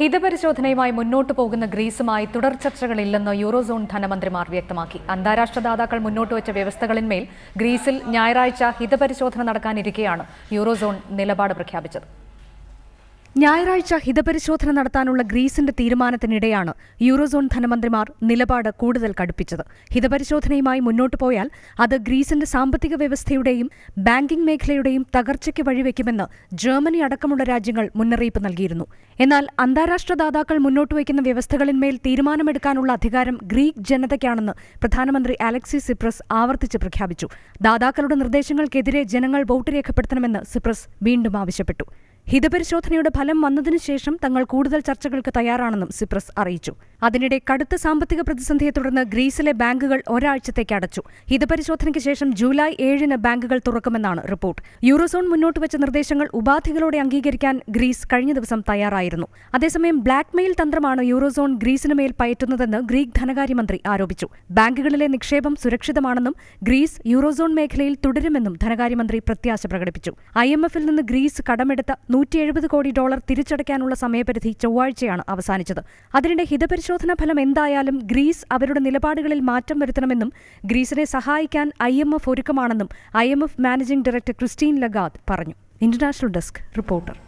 ഹിതപരിശോധനയുമായി മുന്നോട്ടു പോകുന്ന ഗ്രീസുമായി തുടർ ചർച്ചകളില്ലെന്ന് യൂറോസോൺ ധനമന്ത്രിമാർ വ്യക്തമാക്കി. അന്താരാഷ്ട്ര ദാതാക്കൾ മുന്നോട്ട് വെച്ച വ്യവസ്ഥകളിന്മേൽ ഗ്രീസിൽ ഞായറാഴ്ച ഹിതപരിശോധന നടക്കാനിരിക്കെയാണ് യൂറോസോൺ നിലപാട് പ്രഖ്യാപിച്ചത്. ഞായറാഴ്ച ഹിതപരിശോധന നടത്താനുള്ള ഗ്രീസിന്റെ തീരുമാനത്തിനിടെയാണ് യൂറോസോൺ ധനമന്ത്രിമാർ നിലപാട് കൂടുതൽ കടുപ്പിച്ചത്. ഹിതപരിശോധനയുമായി മുന്നോട്ടു പോയാൽ അത് ഗ്രീസിന്റെ സാമ്പത്തിക വ്യവസ്ഥയുടെയും ബാങ്കിംഗ് മേഖലയുടെയും തകർച്ചയ്ക്ക് വഴിവെക്കുമെന്ന് ജർമ്മനി അടക്കമുള്ള രാജ്യങ്ങൾ മുന്നറിയിപ്പ് നൽകിയിരുന്നു. എന്നാൽ അന്താരാഷ്ട്ര ദാതാക്കൾ മുന്നോട്ട് വയ്ക്കുന്ന വ്യവസ്ഥകളിന്മേൽ തീരുമാനമെടുക്കാനുള്ള അധികാരം ഗ്രീക്ക് ജനതയ്ക്കാണെന്ന് പ്രധാനമന്ത്രി അലക്സി സിപ്രസ് ആവർത്തിച്ച് പ്രഖ്യാപിച്ചു. ദാതാക്കളുടെ നിർദ്ദേശങ്ങൾക്കെതിരെ ജനങ്ങൾ വോട്ട് രേഖപ്പെടുത്തണമെന്ന് സിപ്രസ് വീണ്ടും ആവശ്യപ്പെട്ടു. ഹിതപരിശോധനയുടെ ഫലം വന്നതിനു ശേഷം തങ്ങൾ കൂടുതൽ ചർച്ചകൾക്ക് തയ്യാറാണെന്നും സിപ്രസ് അറിയിച്ചു. അതിനിടെ കടുത്ത സാമ്പത്തിക പ്രതിസന്ധിയെ തുടർന്ന് ഗ്രീസിലെ ബാങ്കുകൾ ഒരാഴ്ചത്തേക്ക് അടച്ചു. ഹിതപരിശോധനയ്ക്ക് ശേഷം ജൂലൈ ഏഴിന് ബാങ്കുകൾ തുറക്കുമെന്നാണ് റിപ്പോർട്ട്. യൂറോസോൺ മുന്നോട്ട് വെച്ച നിർദ്ദേശങ്ങൾ ഉപാധികളോടെ അംഗീകരിക്കാൻ ഗ്രീസ് കഴിഞ്ഞ ദിവസം തയ്യാറായിരുന്നു. അതേസമയം ബ്ലാക്ക്മെയിൽ തന്ത്രമാണ് യൂറോസോൺ ഗ്രീസിനു മേൽ പയറ്റുന്നതെന്ന് ഗ്രീക്ക് ധനകാര്യമന്ത്രി ആരോപിച്ചു. ബാങ്കുകളിലെ നിക്ഷേപം സുരക്ഷിതമാണെന്നും ഗ്രീസ് യൂറോസോൺ മേഖലയിൽ തുടരുമെന്നും ധനകാര്യമന്ത്രി പ്രത്യാശ പ്രകടിപ്പിച്ചു. ഐ നിന്ന് ഗ്രീസ് കടമെടുത്ത നൂറ്റി എഴുപത് കോടി ഡോളർ തിരിച്ചടയ്ക്കാനുള്ള സമയപരിധി ചൊവ്വാഴ്ചയാണ് അവസാനിച്ചത്. അതിനിടെ ഹിതപരിശോധന ഫലം എന്തായാലും ഗ്രീസ് അവരുടെ നിലപാടുകളിൽ മാറ്റം വരുത്തണമെന്നും ഗ്രീസിനെ സഹായിക്കാൻ I M F ഒരുക്കമാണെന്നും I M F managing director Christine Lagarde പറഞ്ഞു. International desk reporter.